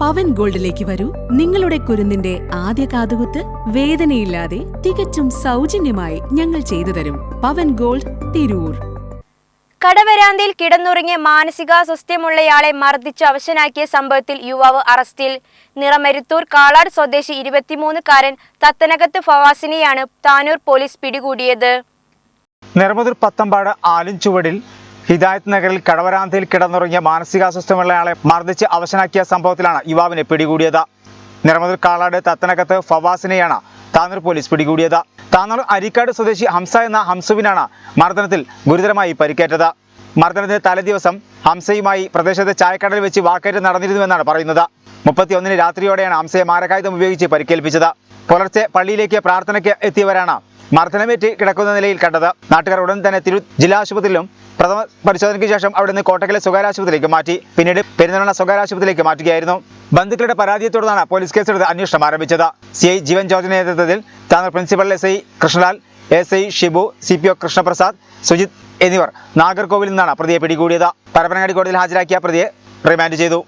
പവൻ ഗോൾഡിലേക്ക് വരൂ. നിങ്ങളുടെ കുരുന്നിന്റെ ആദ്യ കാതുകുത്ത് വേദനയില്ലാതെ തികച്ചും സൗജന്യമായി ഞങ്ങൾ ചെയ്തു തരും. പവൻ ഗോൾഡ് തിരൂർ. കടവരാന്തിയിൽ കിടന്നുറങ്ങിയ മാനസികാസ്വസ്ഥ്യമുള്ളയാളെ മർദ്ദിച്ച് അവശനാക്കിയ സംഭവത്തിൽ യുവാവ് അറസ്റ്റിൽ. നിറമരുത്തൂർ കാളാട് സ്വദേശി ഇരുപത്തിമൂന്നുകാരൻ തത്തനകത്ത് ഫവാസിനെയാണ് താനൂർ പോലീസ് പിടികൂടിയത്. നെർമദൂർ പത്തമ്പാട് ആലിൻചുവടിൽ ഹിദായത്ത് നഗറിൽ കടവരാന്തയിൽ കിടന്നുറങ്ങിയ മാനസികാസ്വസ്ഥമുള്ള ആളെ മർദ്ദിച്ച് അവശനാക്കിയ സംഭവത്തിലാണ് യുവാവിനെ പിടികൂടിയത്. നെർമദൂർ കാളാട് തത്തനകത്ത് ഫവാസിനെയാണ് താനൂർ പോലീസ് പിടികൂടിയത്. താനൂർ അരിക്കാട് സ്വദേശി ഹംസ എന്ന ഹംസുവിനാണ് മർദ്ദനത്തിൽ ഗുരുതരമായി പരിക്കേറ്റത്. മർദ്ദനത്തിന് തലേദിവസം ഹംസയുമായി പ്രദേശത്തെ ചായക്കടയിൽ വെച്ച് വാക്കേറ്റം നടന്നിരുന്നുവെന്നാണ് പറയുന്നത്. മുപ്പത്തിയൊന്നിന് രാത്രിയോടെയാണ് ഹംസയെ മാരകായുധം ഉപയോഗിച്ച് പരിക്കേൽപ്പിച്ചത്. പുലർച്ചെ പള്ളിയിലേക്ക് പ്രാർത്ഥനയ്ക്ക് എത്തിയവരാണ് മർദ്ദനമേറ്റ് കിടക്കുന്ന നിലയിൽ കണ്ടത്. നാട്ടുകാർ ഉടൻ തന്നെ തിരു ജില്ലാ ആശുപത്രിയിലും പ്രഥമ പരിശോധനയ്ക്ക് ശേഷം അവിടെ നിന്ന് കോട്ടക്കലെ സ്വകാര്യ ആശുപത്രിയിലേക്ക് മാറ്റി. പിന്നീട് പെരുന്തൽമണ്ണ സ്വകാര്യ ആശുപത്രിയിലേക്ക് മാറ്റുകയായിരുന്നു. ബന്ധുക്കളുടെ പരാതിയെ തുടർന്നാണ് പോലീസ് കേസെടുത്ത് അന്വേഷണം ആരംഭിച്ചത്. സി ജീവൻ ജോർജിന്റെ നേതൃത്വത്തിൽ Tanur principal S I Krishnalal S I Shibu C P O Krishnaprasad Sujith എന്നിവർ നാഗർകോവിൽ നിന്നാണ് പ്രതിയെ പിടികൂടിയത്. പരപ്പനങ്ങാടി കോടതിയിൽ ഹാജരാക്കിയ പ്രതിയെ റിമാൻഡ് ചെയ്തു.